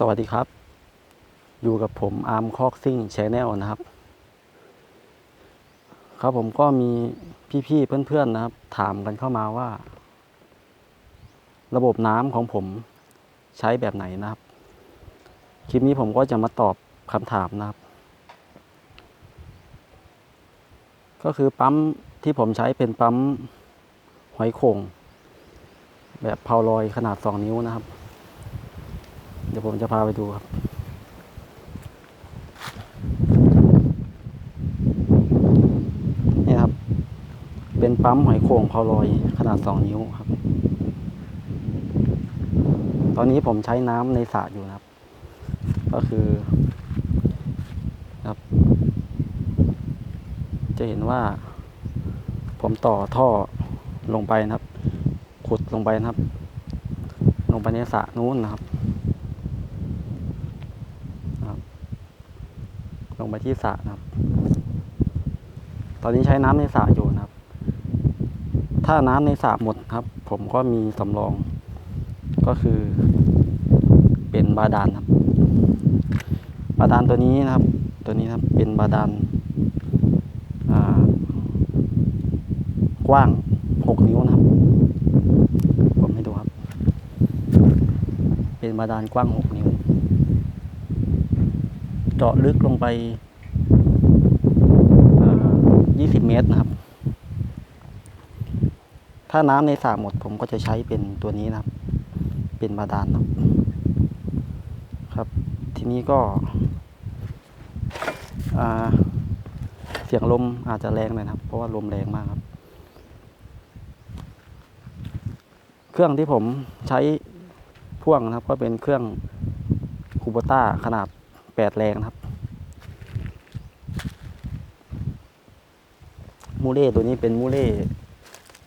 สวัสดีครับ อยู่กับผมอาร์มคอกซิ่งชแนลนะครับ ครับผมก็มีพี่ๆเพื่อนๆนะครับ ถามกันเข้ามาว่า ระบบน้ำของผมใช้แบบไหนนะครับ คลิปนี้ผมก็จะมาตอบคำถามนะครับ ก็คือปั๊มที่ผมใช้เป็นปั๊มหอยโข่งแบบเพาลอยขนาด 2 นิ้วนะครับ ดี๋ยวผมจะพาไปดูครับ นี่ครับ เป็นปั๊มหอยโข่งพาลอยขนาด2นิ้วครับ ตอนนี้ผมใช้น้ำในสระอยู่นะครับ ก็คือครับ จะเห็นว่า ผมต่อท่อลงไปนะครับ ขุดลงไปนะครับ ลงไปในสระนู้นนะครับ ล งไปที่สระนะครับ ตอนนี้ใช้น้ำในสระอยู่นะครับ ถ้าน้ำในสระหมดครับ ผมก็มีสำรอง ก็คือเป็นบาดาลครับ บาดาลตัวนี้นะครับ ตัวนี้นะครับเป็นบาดาลกว้างหกนิ้วนะครับ ผมให้ดูครับ เป็นบาดาลกว้างหก เจาะลึกลงไปยี่สิบเมตรนะครับ ถ้าน้ำในสระหมดผมก็จะใช้เป็นตัวนี้นะครับ เป็นบาดาลนะครับครับ ทีนี้ก็ เสียงลมอาจจะแรงหน่อยนะครับ เพราะว่าลมแรงมากครับ เครื่องที่ผมใช้พ่วงนะครับ ก็เป็นเครื่องคูโบต้าขนาด แปดแรงนะครับ มูเล่ตัวนี้เป็นมูเล่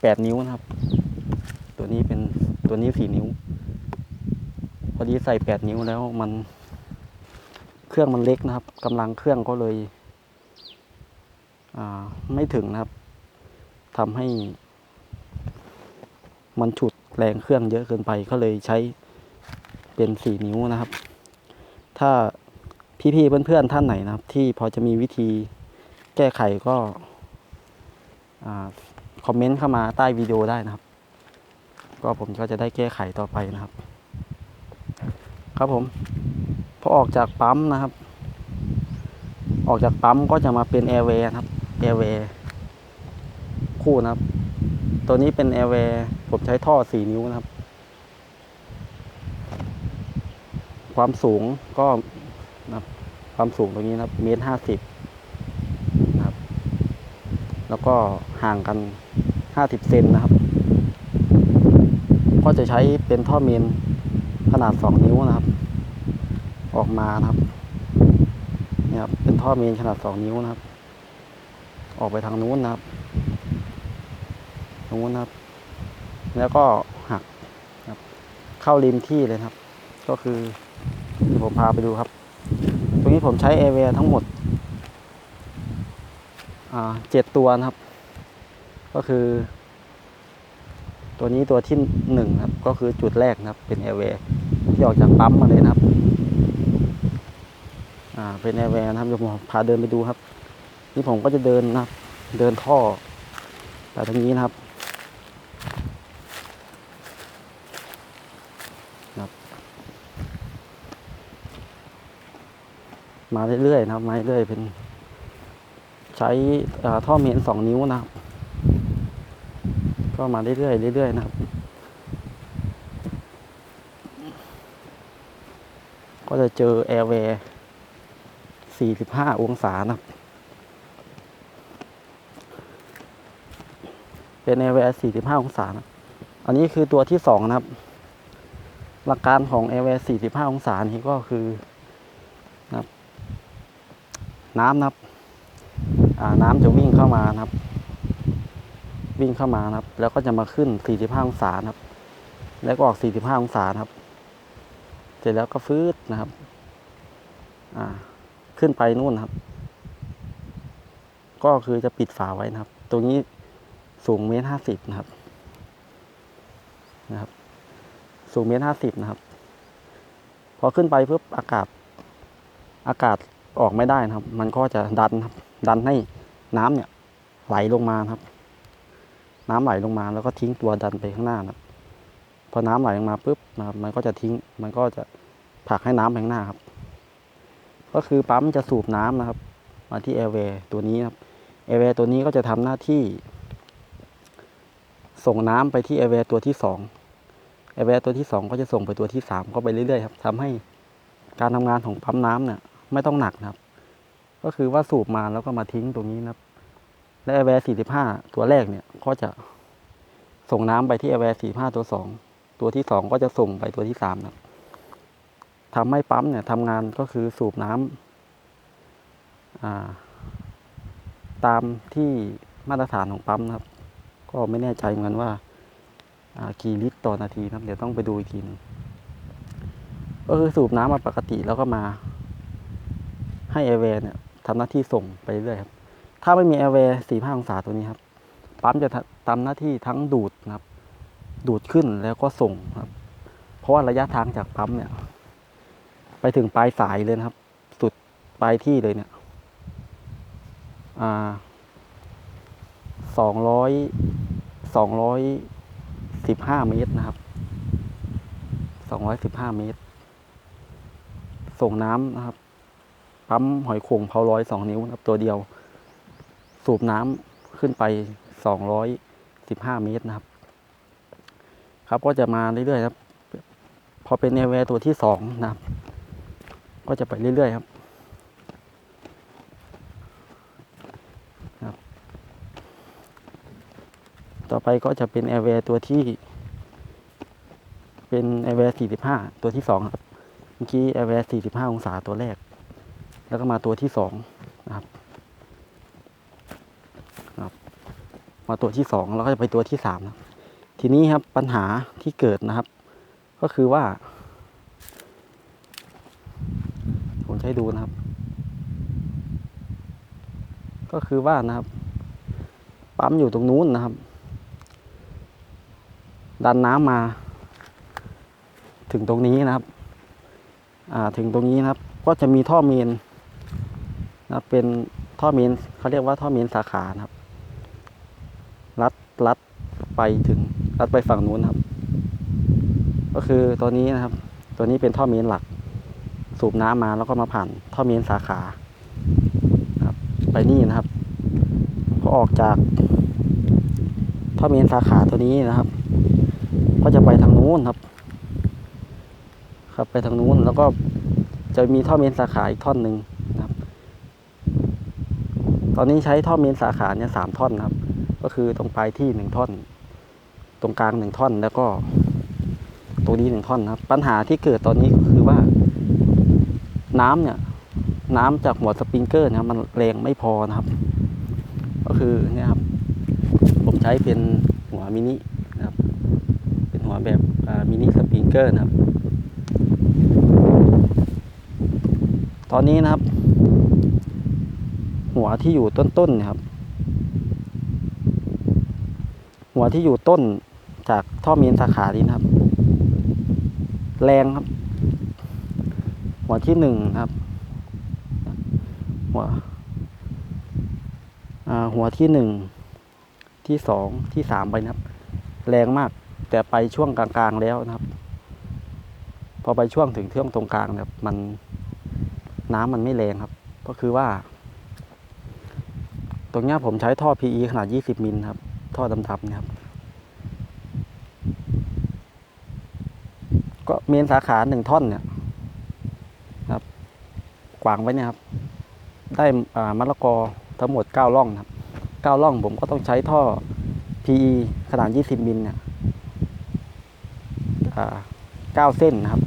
แปดนิ้วนะครับ ตัวนี้เป็นตัวนี้สี่นิ้ว พอดีใส่แปดนิ้วแล้วมัน เครื่องมันเล็กนะครับกำลังเครื่องก็เลยไม่ถึงนะครับทำให้ มันฉุดแรงเครื่องเยอะเกินไปก็เลยใช้เป็นสี่นิ้วนะครับ ถ้า พี่ๆเพื่อนๆท่านไหนนะครับ ที่พอจะมีวิธีแก้ไขก็คอมเมนต์เข้ามาใต้วิดีโอได้นะครับ ก็ผมก็จะได้แก้ไขต่อไปนะครับ ครับผมพอออกจากปั๊มนะครับ ออกจากปั๊มก็จะมาเป็นแอร์เวย์ครับแอร์เวย์คู่นะครับ ตัวนี้เป็นแอร์เวย์ผมใช้ท่อสี่นิ้วนะครับ ความสูงก็ นะครับ ความสูงตรงนี้นะครับเมตรห้าสิบนะครับ แล้วก็ห่างกันห้าสิบเซนนะครับ ก็จะใช้เป็นท่อเมนขนาดสองนิ้วนะครับ ออกมานะครับเนี่ยครับเป็นท่อเมนขนาดสองนิ้วนะครับ ออกไปทางนู้นนะครับตรงนู้นนะครับ แล้วก็หักครับเข้าริมที่เลยครับ ก็คือผมพาไปดูครับ นี้ผมใช้แอร์แวทั้งหมดเจ็ดตัวนะครับ ก็คือ ตัวนี้ตัวที่หนึ่งครับ ก็คือจุดแรกนะครับ เป็นแอร์แวที่ออกจากปั๊มมาเลยนะครับอ่าเป็นแอร์แวร์นะครับเดี๋ยวผมพาเดินไปดูครับ นี่ผมก็จะเดินนะครับ เดินท่อไปทางนี้นะครับ มาเรื่อยๆนะครับมาเรื่อยๆเป็น ใช้ท่อเมนสองนิ้วนะครับ ก็มาเรื่อยๆเรื่อยๆนะครับ ก็จะเจอแอร์แวร์45 องศานะครับ เป็นแอร์แวร์45 องศานะอันนี้คือตัวที่สองนะครับ หลักการของแอร์แวร์45 องศานี้ก็คือ น้ำนะครับอ่าน้ำจะวิ่งเข้ามานะครับ วิ่งเข้ามานะครับ แล้วก็จะมาขึ้น 45 องศานะครับ แล้วก็ออก 45 องศานะครับ เสร็จแล้วก็ฟืดนะครับ อ่า ขึ้นไปนู่นครับ ก็คือจะปิดฝาไว้นะครับ ตรงนี้สูงเมตรห้าสิบนะครับ นะครับ สูงเมตรห้าสิบนะครับ พอขึ้นไปปุ๊บอากาศ อากาศ ออกไม่ได้นะครับ มันก็จะดันครับ ดันให้น้ำเนี่ย ไหลลงมาครับ น้ำไหลลงมาแล้วก็ทิ้งตัวดันไปข้างหน้านะครับพอน้ำไหลลงมาปุ๊บนะครับ มันก็จะทิ้ง มันก็จะผลักให้น้ำไปข้างหน้าครับ ก็คือปั๊มจะสูบน้ำนะครับ มาที่แอร์เวย์ตัวนี้ครับแอร์เวย์ตัวนี้ก็จะทำหน้าที่ ส่งน้ำไปที่แอร์เวย์ตัวที่สองแอร์เวย์ตัวที่สองก็จะส่งไปตัวที่สามก็ไปเรื่อยๆครับทำให้การทำงานของปั๊มน้ำเนี่ย ไม่ต้องหนักนะครับ ก็คือว่าสูบมาแล้วก็มาทิ้งตรงนี้นะครับ และแอร์แวร์45 ตัวแรกเนี่ยก็จะส่งน้ำไปที่แอร์แวร์45 ตัวสองตัวที่สองก็จะส่งไปตัวที่สามนะครับทำให้ปั๊มเนี่ยทำงานก็คือสูบน้ำอ่าตามที่มาตรฐานของปั๊มนะครับ ก็ไม่แน่ใจเหมือนกันว่ากี่ลิตรต่อนาทีนะครับ เดี๋ยวต้องไปดูอีกทีหนึงก็คือสูบน้ำมาปกติแล้วก็มา ให้แอร์แวร์เนี่ยทำหน้าที่ส่งไปเรื่อยครับ ถ้าไม่มีแอร์แวร์45องศาตัวนี้ครับ ปั๊มจะทำหน้าที่ทั้งดูดนะครับ ดูดขึ้นแล้วก็ส่งครับ เพราะว่าระยะทางจากปั๊มเนี่ย ไปถึงปลายสายเลยนะครับ สุดปลายที่เลยเนี่ยสองร้อยสองร้อยสิบห้าเมตรนะครับสองร้อยสิบห้าเมตร ส่งน้ำนะครับ ปั๊มหอยโข่งเพาร้อยสองนิ้วนะครับตัวเดียว สูบน้ำขึ้นไปสองร้อยสิบห้าเมตรนะครับ ครับก็จะมาเรื่อยๆครับ พอเป็นแอร์แวร์ตัวที่สองนะครับ ก็จะไปเรื่อยๆครับครับต่อไปก็จะเป็นแอร์แวร์ตัวที่ เป็นแอร์แวร์สี่สิบห้าตัวที่สองครับ เมื่อกี้แอร์แวร์สี่สิบห้าองศาตัวแรก แล้วก็มาตัวที่สองนะครับครับ มาตัวที่สองแล้วก็จะไปตัวที่สามนะทีนี้ครับปัญหาที่เกิดนะครับ ก็คือว่า ผมให้ดูนะครับ ก็คือว่านะครับ ปั๊มอยู่ตรงนู้นนะครับ ดันน้ำมา ถึงตรงนี้นะครับ อ่าถึงตรงนี้นะครับ ก็จะมีท่อเมน นะเป็นท่อเมนเขาเรียกว่าท่อเมนสาขานะครับ รัดรัดไปถึงรัดไปฝั่งนู้นครับ ก็คือตัวนี้นะครับ ตัวนี้เป็นท่อเมนหลัก สูบน้ำมาแล้วก็มาผ่านท่อเมนสาขาครับ ไปนี่นะครับพอออกจาก ท่อเมนสาขาตัวนี้นะครับ ก็จะไปทางนู้นครับ ครับไปทางนู้นแล้วก็จะมีท่อเมนสาขาอีกท่อนหนึ่ง อนนี้ใช้ท่อเมนสาขาเนี่ยสามท่อนครับ ก็คือตรงปลายที่หนึ่งท่อน ตรงกลางหนึ่งท่อนแล้วก็ ตรงนี้หนึ่งท่อนครับ ปัญหาที่เกิดตอนนี้ก็คือว่า น้ำเนี่ย น้ำจากหัวสปริงเกอร์นะครับมันแรงไม่พอนะครับ ก็คือเนี่ยครับ ผมใช้เป็นหัวมินินะครับ เป็นหัวแบบมินิสปริงเกอร์นะครับ ตอนนี้นะครับ หัวที่อยู่ต้นๆนะครับ หัวที่อยู่ต้นจากท่อเมนสาขานี้นะครับ แรงครับ หัวที่หนึ่งครับ หัวหัวที่หนึ่งที่สองที่สามไปนะครับ แรงมากแต่ไปช่วงกลางๆแล้วนะครับ พอไปช่วงถึงเทื่องตรงกลางเนี่ยมันน้ำมันไม่แรงครับ ก็คือว่า ตรงนี้ผมใช้ท่อ PE ขนาด 20 มิลครับ ท่อดำๆนะครับ ก็เมนสาขาหนึ่งท่อนเนี่ยครับ กวางไว้เนี่ยครับ ได้มะละกอทั้งหมดเก้าร่องครับเก้าร่องผมก็ต้องใช้ท่อ PE ขนาด 20 มิลเนี่ยเก้าเส้นนะครับ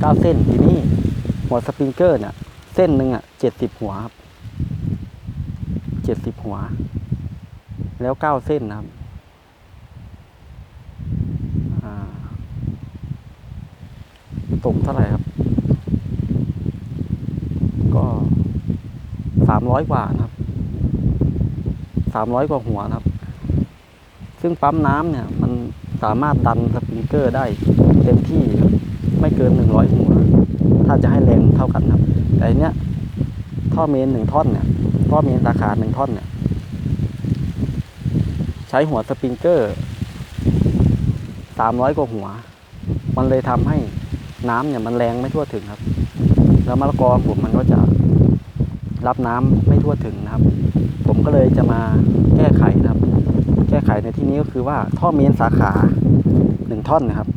เก้าเส้นทีนี้หัวสปริงเกอร์เนี่ยเส้นหนึ่งอะเจ็ดสิบหัวครับ เจ็ดสิบหัว แล้วเก้าเส้นนะครับอ่าตกเท่าไหร่ครับ ก็สามร้อยกว่านะครับสามร้อยกว่าหัวนะครับ ซึ่งปั๊มน้ำเนี่ย มันสามารถดันสปริงเกอร์ได้เต็มที่ไม่เกินหนึ่งร้อยหัว ถ้าจะให้แรงเท่ากันครับ แต่อันเนี้ย ท่อเมนหนึ่งท่อนเนี่ยท่อเมนสาขาหนึ่งท่อนเนี่ย ใช้หัวสปริงเกอร์สามร้อยกว่าหัว มันเลยทำให้น้ำเนี่ยมันแรงไม่ทั่วถึงครับ แล้วมะละกอผมมันก็จะรับน้ำไม่ทั่วถึงนะครับ ผมก็เลยจะมาแก้ไขนะครับ แก้ไขในที่นี้ก็คือว่าท่อเมนสาขาหนึ่งท่อนนะครับ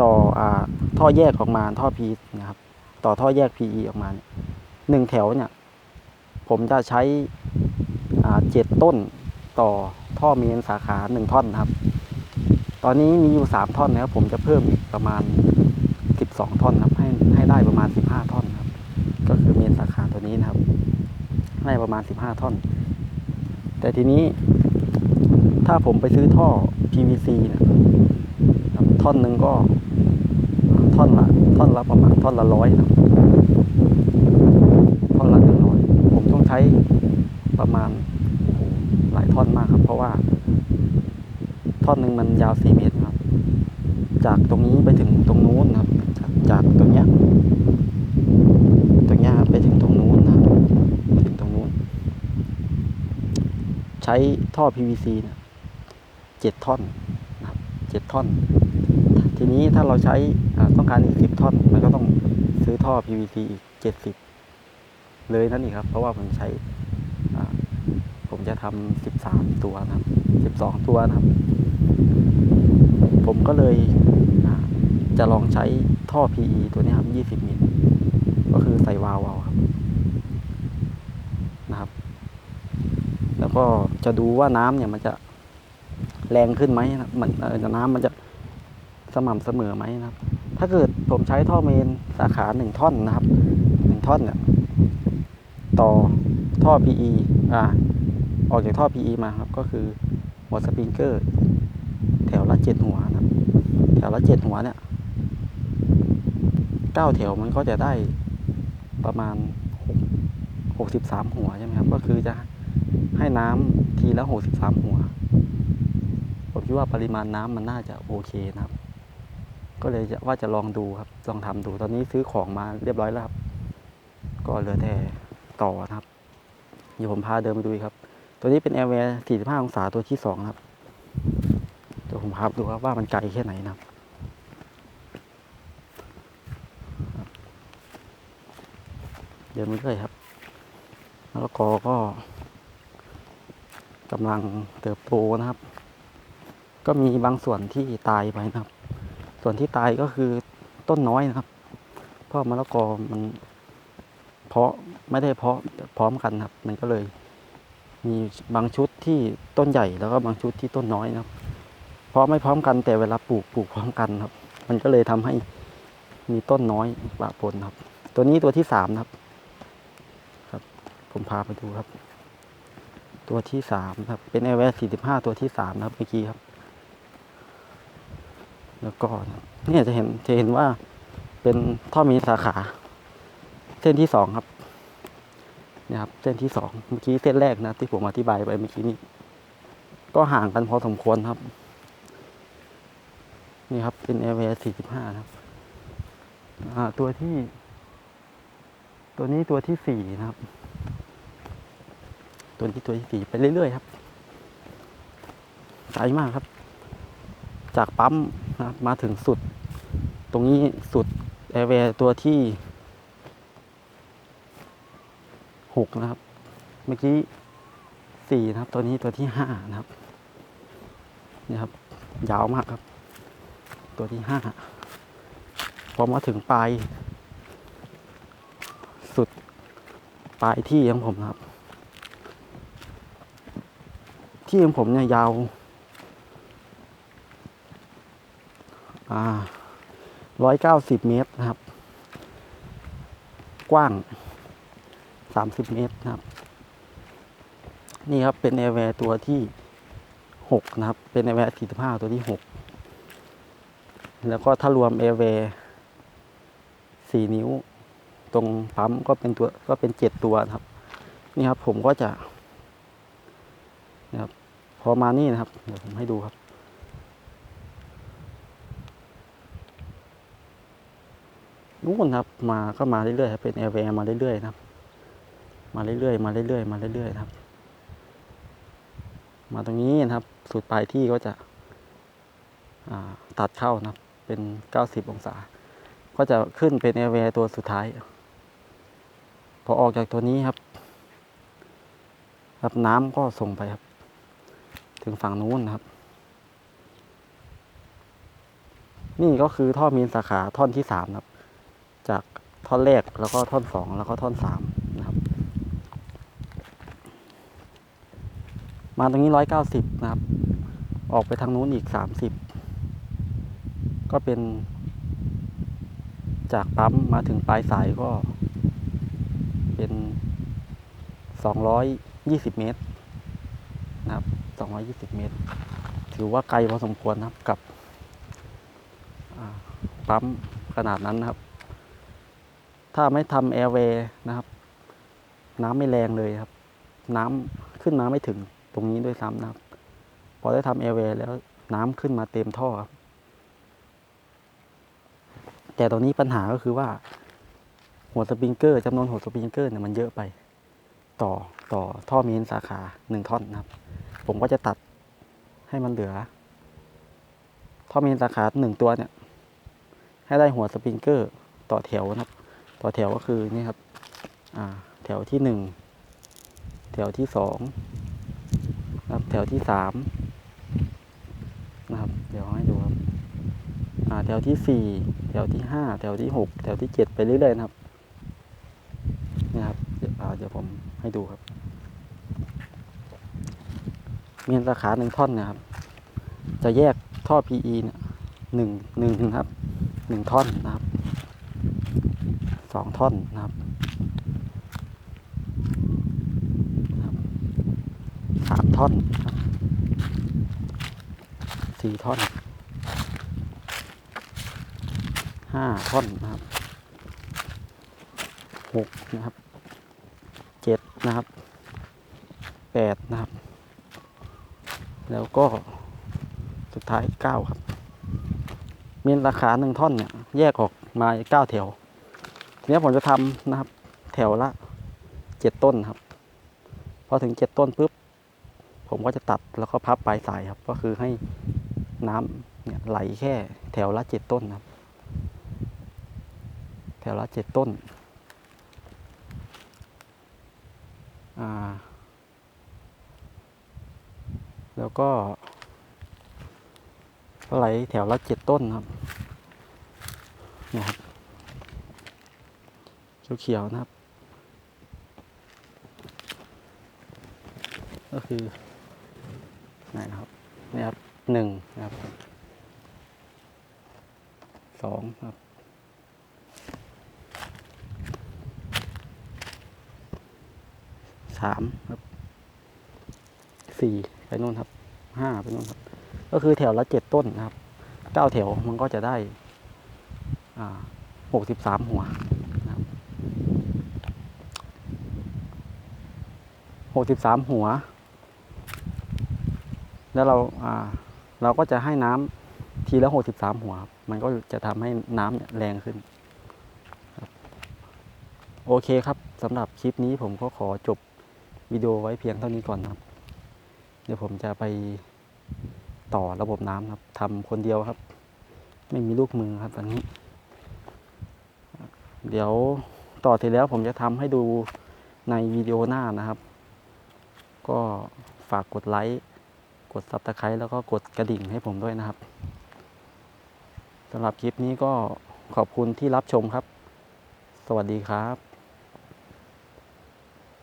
ต่ออท่อแยกออกมาท่อพีนะครับ ต่อท่อแยก PE ออกมาเนี่ย หนึ่งแถวเนี่ย ผมจะใช้เจ็ดต้นต่อท่อเมนสาขาหนึ่งท่อนครับ ตอนนี้มีอยู่สามท่อนนะครับผมจะเพิ่มอีกประมาณสิบสองท่อนครับให้ให้ได้ประมาณสิบห้าท่อนครับ ก็คือเมนสาขาตัวนี้นะครับให้ประมาณสิบห้าท่อน แต่ทีนี้ถ้าผมไปซื้อท่อ PVC นะครับท่อนหนึ่งก็ท่อนละท่อนละประมาณท่อนละร้อยนะครับท่อนละหนึ่งร้อยผมต้องใช้ประมาณหลายท่อนมากครับ เพราะว่า ท่อนหนึ่งมันยาวสี่เมตรครับ จากตรงนี้ไปถึงตรงนู้นครับ จากตรงเนี้ยตรงเนี้ยครับไปถึงตรงนู้นนะครับไปถึงตรงนู้น ใช้ท่อ PVC นี่ยเจ็ดท่อนนะครับเจ็ดท่อน ทีนี้ถ้าเราใช้ต้องการอีกสิบท่อนมันก็ต้องซื้อท่อ PVC อีกเจ็ดสิบ เลยนั่นอีกครับ เพราะว่าผมใช้ผมจะทำสิบสามตัวนะครับสิบสองตัวนะครับ ผมก็เลยจะลองใช้ท่อ PE ตัวนี้ครับยี่สิบมิลก็คือใส่วาล์วเอาครับนะครับ แล้วก็จะดูว่าน้ำเนี่ยมันจะแรงขึ้นไหมนะมันเอ่อน้ำมันจะสม่ำเสมอไหมนะครับ ถ้าเกิดผมใช้ท่อเมนสาขาหนึ่งท่อนนะครับหนึ่งท่อนเนี่ย ต่อท่อ PE อ่าออกจากท่อ PE มาครับ ก็คือหัวสปริงเกอร์ แถวละเจ็ดหัวนะครับ แถวละเจ็ดหัวเนี่ยเก้าแถวมันก็จะได้ประมาณหกสิบสามหัวใช่ไหมครับ ก็คือจะให้น้ำทีละหกสิบสามหัว ผมคิดว่าปริมาณน้ำมันน่าจะโอเคนะครับ ก็เลยว่าจะลองดูครับ ลองทำดู ตอนนี้ซื้อของมาเรียบร้อยแล้วครับ ก็เหลือแต่ ต่อนะครับ เดี๋ยวผมพาเดินไปดูครับ ตัวนี้เป็น Airware 45 องศาตัวที่สองครับ เดี๋ยวผมพาดูครับว่ามันไกลแค่ไหนนะครับเดินไปเรื่อยครับมะละกอก็กำลังเติบโตนะครับ ก็มีบางส่วนที่ตายไปนะครับ ส่วนที่ตายก็คือต้นน้อยนะครับ เพราะมะละกอมันเพาะ ไม่ได้เพาะพร้อมกันครับ มันก็เลย มีบางชุดที่ต้นใหญ่แล้วก็บางชุดที่ต้นน้อยนะครับ เพราะไม่พร้อมกันแต่เวลาปลูกปลูกพร้อมกันครับ มันก็เลยทำให้มีต้นน้อยปะปนครับ ตัวนี้ตัวที่สามครับ ครับ ผมพาไปดูครับ ตัวที่สามครับ เป็นไอแวร์สี่สิบห้าตัวที่สามนะครับเมื่อกี้ครับ แล้วก็เนี่ยจะเห็นจะเห็นว่าเป็นท่อมีสาขา เส้นที่สองครับ นี่ยครับเส้นที่สองเมื่อกี้เส้นแรกนะที่ผมอธิบายไปเมื่อกี้นี้ ก็ห่างกันพอสมควรครับ นี่ครับเป็นแอร์แวร์สี่สิบห้าครับอ่าตัวที่ ตัวนี้ตัวที่สี่นะครับ ตัวนี้ตัวที่สี่ไปเรื่อยๆครับไกลมากครับ จากปั๊มนะมาถึงสุด ตรงนี้สุดแอร์แวร์ตัวที่ หกนะครับ เมื่อกี้สี่นะครับ ตัวนี้ตัวที่ห้านะครับ นี่ครับ ยาวมากครับ ตัวที่ห้าพอมาถึงปลาย สุดปลายที่ของผมครับ ที่ของผมเนี่ยยาว อ่าร้อยเก้าสิบเมตรนะครับ กว้าง สามสิบเมตรนะครับ นี่ครับเป็นแอร์แวร์ตัวที่หกนะครับ เป็นแอร์แวร์สี่สิบห้าตัวที่หกแล้วก็ถ้ารวมแอร์แวร์สี่นิ้ว ตรงปั๊มก็เป็นตัวก็เป็นเจ็ดตัวครับ นี่ครับผมก็จะนะครับพอมานี่นะครับ เดี๋ยวผมให้ดูครับนู่นครับ มาก็มาเรื่อยๆครับเป็นแอร์แวร์มาเรื่อยๆนะครับ มาเรื่อยๆมาเรื่อยๆมาเรื่อยๆครับ มาตรงนี้นะครับสุดปลายที่ก็จะตัดเข้านะครับ เป็น 90 องศา ก็จะขึ้นเป็นแอร์เวตัวสุดท้าย พอออกจากตัวนี้ครับ ครับน้ำก็ส่งไปครับ ถึงฝั่งนู้นนะครับ นี่ก็คือท่อมีนสาขาท่อนที่สามครับ จากท่อนแรกแล้วก็ท่อนสองแล้วก็ท่อนสาม มาตรงนี้ร้อยเก้าสิบนะครับ ออกไปทางนู้นอีกสามสิบก็เป็น จากปั๊มมาถึงปลายสายก็ เป็นสองร้อยยี่สิบเมตรนะครับสองร้อยยี่สิบเมตร ถือว่าไกลพอสมควรนะครับกับปั๊มขนาดนั้นนะครับ ถ้าไม่ทำแอร์เวย์นะครับ น้ำไม่แรงเลยครับ น้ำขึ้นมาไม่ถึง ตรงนี้ด้วยซ้ำนะครับ พอได้ทำแอร์เวย์แล้วน้ำขึ้นมาเต็มท่อครับ แต่ตอนนี้ปัญหาก็คือว่า หัวสปริงเกอร์จำนวนหัวสปริงเกอร์เนี่ยมันเยอะไป ต่อต่อท่อเมนสาขาหนึ่งท่อนนะครับ ผมก็จะตัดให้มันเหลือ ท่อเมนสาขาหนึ่งตัวเนี่ย ให้ได้หัวสปริงเกอร์ต่อแถวนะครับ ต่อแถวก็คือนี่ครับอ่าแถวที่หนึ่งแถวที่สอง ครับแถวที่สามนะครับ เดี๋ยวให้ดูครับอ่าแถวที่สี่แถวที่ห้าแถวที่หกแถวที่เจ็ดไปเรื่อยๆนะครับนี่ครับเดี๋ยวเดี๋ยวผมให้ดูครับ เมียนสาขาหนึ่งท่อนนะครับ จะแยกท่อ PE เนี่ยหนึ่งหนึ่งนะครับหนึ่งท่อนนะครับสองท่อนนะครับามท่อนสี่ท่อนห้าท่อนนะครับหกนะครับเจ็ดนะครับแปดนะครับ แล้วก็สุดท้ายเก้าครับ เมียนราคาหนึ่งท่อนเนี่ย แยกออกมาเก้าแถว ทีนี้ผมจะทำนะครับ แถวละเจ็ดต้นครับ พอถึงเจ็ดต้นปุ๊บ ผมก็จะตัดแล้วก็พับปลายสายครับ ก็คือให้น้ำเนี่ยไหลแค่แถวละเจ็ดต้นครับ แถวละเจ็ดต้นอ่าแล้วก็ไหลแถวละเจ็ดต้นครับเนี่ยครับเขียวๆนะครับ ก็คือ นะครับนี่ครับหนึ่งนะครับสองครับสามครับสี่ไปนู่นครับห้าไปนู่นครับ ก็คือแถวละเจ็ดต้นนะครับเก้าแถวมันก็จะได้หกสิบสามหัวครับหกสิบสามหัว แล้วเราอ่าเราก็จะให้น้ำทีละหกสิบสามหัว มันก็จะทำให้น้ำเนี่ยแรงขึ้น โอเคครับสำหรับคลิปนี้ผมก็ขอจบวิดีโอไว้เพียงเท่านี้ก่อนนะครับ เดี๋ยวผมจะไปต่อระบบน้ำครับทำคนเดียวครับ ไม่มีลูกมือครับตอนนี้ เดี๋ยวต่อทีแล้วผมจะทำให้ดูในวิดีโอหน้านะครับ ก็ฝากกดไลค์ กดซับสไครต์แล้วก็กดกระดิ่งให้ผมด้วยนะครับสำหรับคลิปนี้ก็ขอบคุณที่รับชมครับ สวัสดีครับ